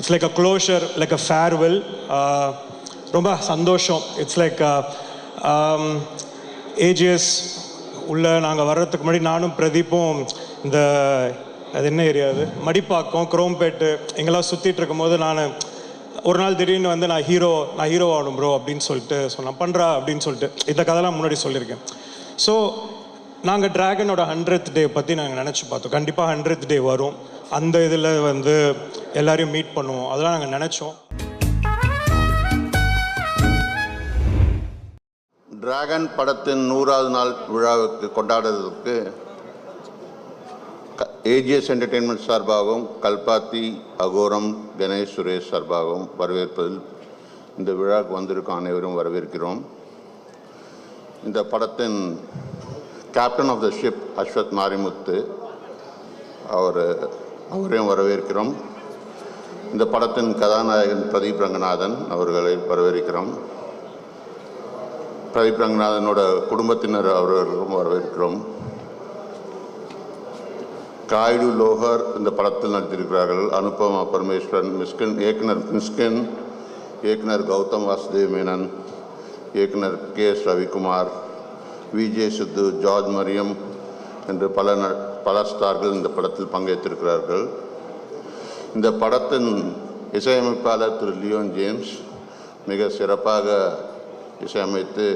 It's like a closure like a farewell ரொம்ப சந்தோஷம். It's like AGS உள்ள நாங்கள் வர்றதுக்கு முன்னாடி நானும் பிரதீப்பும் இந்த அது என்ன ஏரியா அது? மடிப்பாக்கம் குரோம்பேட்டு எங்கெல்லாம் சுற்றிட்டு இருக்கும்போது நான் ஒரு நாள் திடீர்னு வந்து நான் ஹீரோ நான் ஹீரோ ஆகணும் ப்ரோ அப்படின்னு சொல்லிட்டு சொன்னேன். பண்ணுறா அப்படின்னு சொல்லிட்டு இந்த கதைலாம் முன்னாடி சொல்லியிருக்கேன். ஸோ நாங்கள் ட்ராகனோட ஹண்ட்ரட் டே பற்றி நாங்கள் நினச்சி பார்த்தோம். கண்டிப்பாக ஹண்ட்ரட் டே வரும். அந்த இதில் வந்து எல்லாரையும் மீட் பண்ணுவோம். அதெல்லாம் நாங்கள் நினச்சோம். டிராகன் படத்தின் நூறாவது நாள் விழாவுக்கு கொண்டாடுறதுக்கு ஏஜிஎஸ் என்டர்டெயின்மெண்ட் சார்பாகவும் கல்பாத்தி அகோரம் கணேஷ் சுரேஷ் சார்பாகவும் வரவேற்பதில் இந்த விழாவுக்கு வந்திருக்கும் அனைவரும் வரவேற்கிறோம். இந்த படத்தின் captain of the ship Ashwath Marimuthu அவர் அவரையும் வரவேற்கிறோம். இந்த படத்தின் கதாநாயகன் பிரதீப் ரங்கநாதன் அவர்களை வரவேற்கிறோம். பிரதீப் ரங்கநாதனோட குடும்பத்தினர் அவர்களுக்கும் வரவேற்கிறோம். காயுடு லோஹர் இந்த படத்தில் நடித்திருக்கிறார்கள். அனுபமா பரமேஸ்வரன் மிஸ்கின் இயக்குனர் மிஸ்கின் இயக்குனர் கௌதம் வாசுதேவ் மேனன் இயக்குனர் K S Ravikumar VJ Siddhu George Mariam என்று பல ந பல ஸ்டார்கள் இந்த படத்தில் பங்கேற்றிருக்கிறார்கள். இந்த படத்தின் இசையமைப்பாளர் திரு லியோன் ஜேம்ஸ் மிக சிறப்பாக இசையமைத்து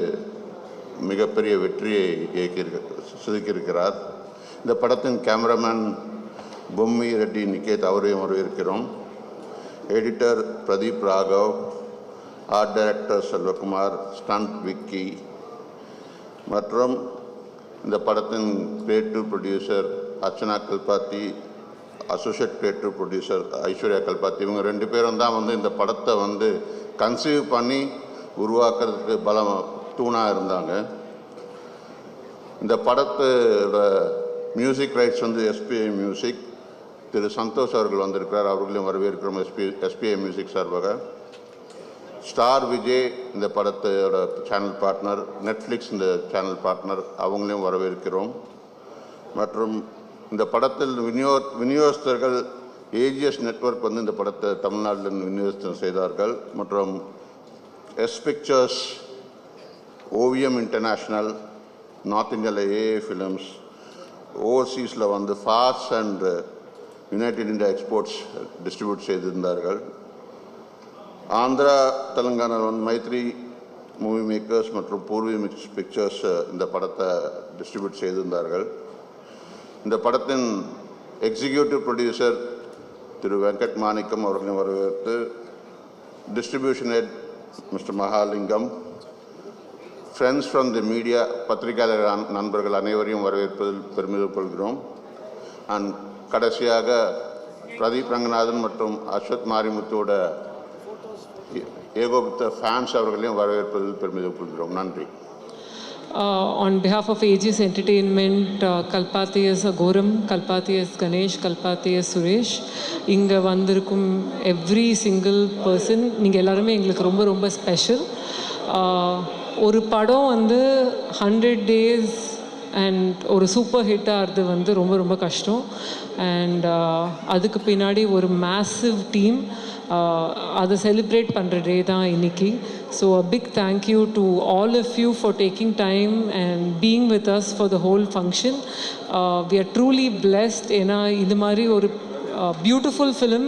மிகப்பெரிய வெற்றியை இயக்கியிருக்க செதுக்கியிருக்கிறார் இந்த படத்தின் கேமராமேன் பொம்மி ரெட்டி நிகேத் அவரையும் வரவேற்கிறோம். Editor Pradeep Raghav art director Selvakumar stunt Vicky. மற்றும் இந்த படத்தின் creative producer Archana Kalpathi associate creative producer Aishwarya Kalpathi இவங்க ரெண்டு பேரும் தான் வந்து இந்த படத்தை வந்து கன்சீவ் பண்ணி உருவாக்குறதுக்கு பலம் தூணாக இருந்தாங்க. இந்த படத்தோட மியூசிக் ரைட்ஸ் வந்து எஸ்பிஐ மியூசிக் திரு சந்தோஷ் அவர்கள் வந்திருக்கிறார் அவர்களையும் வரவேற்கிறோம் எஸ்பி எஸ்பிஐ மியூசிக் சார்பாக. ஸ்டார் விஜய் இந்த படத்தோட சேனல் பார்ட்னர் நெட்ஃப்ளிக்ஸ் இந்த சேனல் பார்ட்னர் அவங்களையும் வரவேற்கிறோம். மற்றும் இந்த படத்தில் விநியோ விநியோகஸ்தர்கள் ஏஜிஎஸ் நெட்வொர்க் வந்து இந்த படத்தை தமிழ்நாட்டில் விநியோகம் செய்தார்கள். மற்றும் S pictures Oviyam international north இந்தியாவில் ஏஏ ஃபிலிம்ஸ் ஓவர்சீஸில் வந்து fast and united India exports distribute செய்திருந்தார்கள். ஆந்திரா தெலுங்கானாவில் வந்து மைத்ரி மூவி மேக்கர்ஸ் மற்றும் பூர்வி மிக்ஸ் பிக்சர்ஸ் இந்த படத்தை டிஸ்ட்ரிபியூட் செய்திருந்தார்கள். இந்த படத்தின் எக்ஸிக்யூட்டிவ் ப்ரொடியூசர் திரு வெங்கட் மாணிக்கம் அவர்களையும் வரவேற்று distribution head mister Mahalingam friends from the media பத்திரிகையாளர் நண்- நண்பர்கள் அனைவரையும் வரவேற்பதில் பெருமிதம் கொள்கிறோம். அண்ட் கடைசியாக பிரதீப் ரங்கநாதன் மற்றும் அஸ்வத் மாரிமுத்தோட ஏ- ஏகோபித்த ஃபேன்ஸ் அவர்களையும் வரவேற்பதில் பெருமிதம் கொள்கிறோம். நன்றி. Uh, on behalf of Aegis Entertainment, uh, Kalpati is Agoram, Kalpati is Ganesh, Kalpati is Suresh. இங்கே வந்திருக்கும் எவ்ரி சிங்கிள் பர்சன் நீங்கள் எல்லாருமே எங்களுக்கு ரொம்ப ரொம்ப ஸ்பெஷல் uh, ஒரு படம் வந்து ஹண்ட்ரட் டேஸ் அண்ட் ஒரு சூப்பர் ஹிட்டாகிறது வந்து ரொம்ப ரொம்ப கஷ்டம் அண்ட் uh, அதுக்கு பின்னாடி ஒரு மேசிவ் டீம் அதை செலிப்ரேட் பண்ணுற டே தான் இன்னைக்கு. So a big thank you to all of you for taking time and being with us for the whole function we are truly blessed ஏன்னா இது மாதிரி ஒரு beautiful film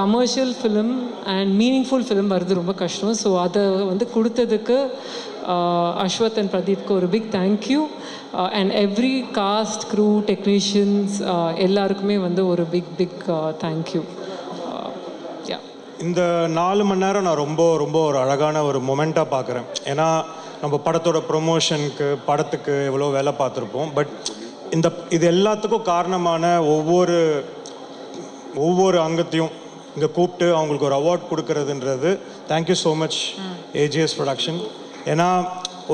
commercial film and meaningful film வர்றது ரொம்ப கஷ்டம். So அதை வந்து கொடுத்ததுக்கு அஸ்வத் அண்ட் பிரதீப்க்கு ஒரு big thank you and every cast crew technicians எல்லாருக்குமே வந்து ஒரு பிக் பிக் தேங்க்யூ இந்த நாலு மணி நேரம் நான் ரொம்ப ரொம்ப ஒரு அழகான ஒரு மொமெண்ட்டாக பார்க்குறேன். ஏன்னா நம்ம படத்தோட ப்ரொமோஷனுக்கு படத்துக்கு எவ்வளோ வேலை பார்த்துருப்போம். பட் இந்த இது எல்லாத்துக்கும் காரணமான ஒவ்வொரு ஒவ்வொரு அங்கத்தையும் இங்கே கூப்பிட்டு அவங்களுக்கு ஒரு award கொடுக்கறதுன்றது thank you so much AGS production ஏன்னா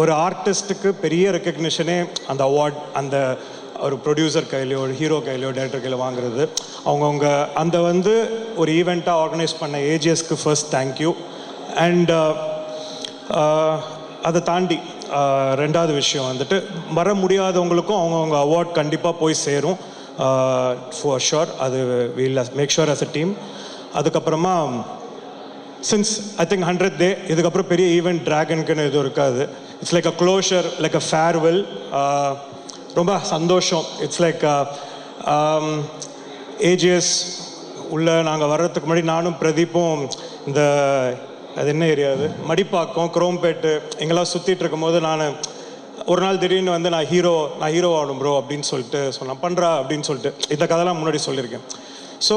ஒரு ஆர்டிஸ்ட்டுக்கு பெரிய ரெக்கக்னிஷனே அந்த அவார்ட் அந்த ஒரு ப்ரொடியூசர் கையிலையோ ஒரு ஹீரோ கையிலையோ டேரக்டர் கையில் வாங்குறது. அவங்கவுங்க அந்த வந்து ஒரு ஈவெண்ட்டாக ஆர்கனைஸ் பண்ண ஏஜிஎஸ்க்கு ஃபர்ஸ்ட் தேங்க்யூ அண்ட் அதை தாண்டி uh, ரெண்டாவது விஷயம் வந்துட்டு வர முடியாதவங்களுக்கும் அவங்கவுங்க அவார்ட் கண்டிப்பாக போய் சேரும். Uh, ஃபார் ஷுர் அது we'll make sure as a team அதுக்கப்புறமா since I think hundred day இதுக்கப்புறம் பெரிய ஈவெண்ட் ட்ராகனுக்குன்னு எதுவும் இருக்காது. It's like a closure like a farewell ரொம்ப சந்தோஷம். இட்ஸ் லைக் ஏஜிஎஸ் உள்ள நாங்கள் வர்றதுக்கு முன்னாடி நானும் பிரதீப்பும் இந்த அது என்ன ஏரியா அது? மடிப்பாக்கம் குரோம்பேட்டு எங்கெல்லாம் சுற்றிட்டு இருக்கும்போது நான் ஒரு நாள் திடீர்னு வந்து நான் ஹீரோ நான் ஹீரோ ஆகணும் ப்ரோ அப்படின்னு சொல்லிட்டு சொன்னேன். பண்ணுறா அப்படின்னு சொல்லிட்டு இந்த கதைலாம் முன்னாடி சொல்லியிருக்கேன். ஸோ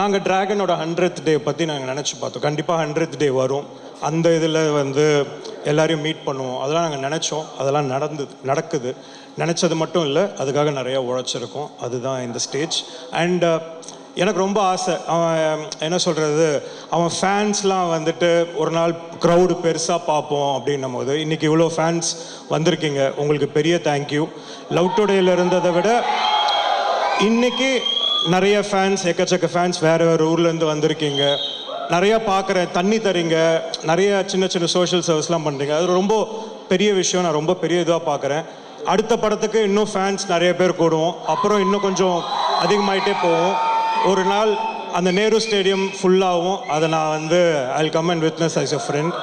நாங்கள் டிராகனோட ஹண்ட்ரட் டே பற்றி நாங்கள் நினச்சி பார்த்தோம். கண்டிப்பாக ஹண்ட்ரட் டே வரும். அந்த இதில் வந்து எல்லாரையும் மீட் பண்ணுவோம். அதெல்லாம் நாங்கள் நினச்சோம். அதெல்லாம் நடந்தது நடக்குது. நினச்சது மட்டும் இல்லை அதுக்காக நிறைய உழைச்சிருக்கோம். அதுதான் இந்த ஸ்டேஜ் அண்ட் uh, எனக்கு ரொம்ப ஆசை. அவன் என்ன சொல்கிறது அவன் ஃபேன்ஸ்லாம் வந்துட்டு ஒரு நாள் க்ரௌடு பெருசாக பார்ப்போம் அப்படின்னும் போது இன்றைக்கி இவ்வளோ ஃபேன்ஸ் வந்திருக்கீங்க. உங்களுக்கு பெரிய தேங்க்யூ லவ் டுடேயில் இருந்ததை விட இன்றைக்கி நிறைய ஃபேன்ஸ் எக்கச்சக்க ஃபேன்ஸ் வேறு வேறு ஊர்லேருந்து வந்திருக்கீங்க. நிறைய பார்க்குறேன். தண்ணி தரீங்க. நிறைய சின்ன சின்ன சோஷியல் சர்வீஸ்லாம் பண்ணுறீங்க அது ரொம்ப பெரிய விஷயம். நான் ரொம்ப பெரிய இதாக பார்க்குறேன். அடுத்த படத்துக்கு இன்னும் ஃபேன்ஸ் நிறைய பேர் கூடுவோம் அப்புறம் இன்னும் கொஞ்சம் அதிகமாயிட்டே போவோம் ஒரு நாள் அந்த நேரு ஸ்டேடியம் ஃபுல்லாகவும் அதை நான் வந்து I come and witness as a friend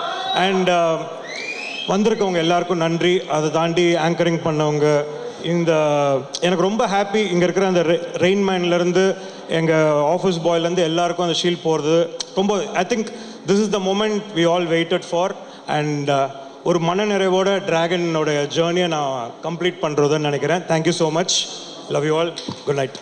and வந்திருக்கவங்க எல்லாருக்கும் நன்றி. அதை தாண்டி ஆங்கரிங் பண்ணவங்க இந்த எனக்கு ரொம்ப ஹாப்பி இங்கே இருக்கிற அந்த ரெயின்மேன்லேருந்து எங்கள் ஆஃபீஸ் பாய்லேருந்து எல்லாருக்கும் அந்த ஷீல்ட் போகிறது ரொம்ப I think this is the moment we all waited for and ஒரு மனநிறைவோட டிராகனோட ஜேர்னியை நான் கம்ப்ளீட் பண்ணுறதுன்னு நினைக்கிறேன். Thank you so much love you all good night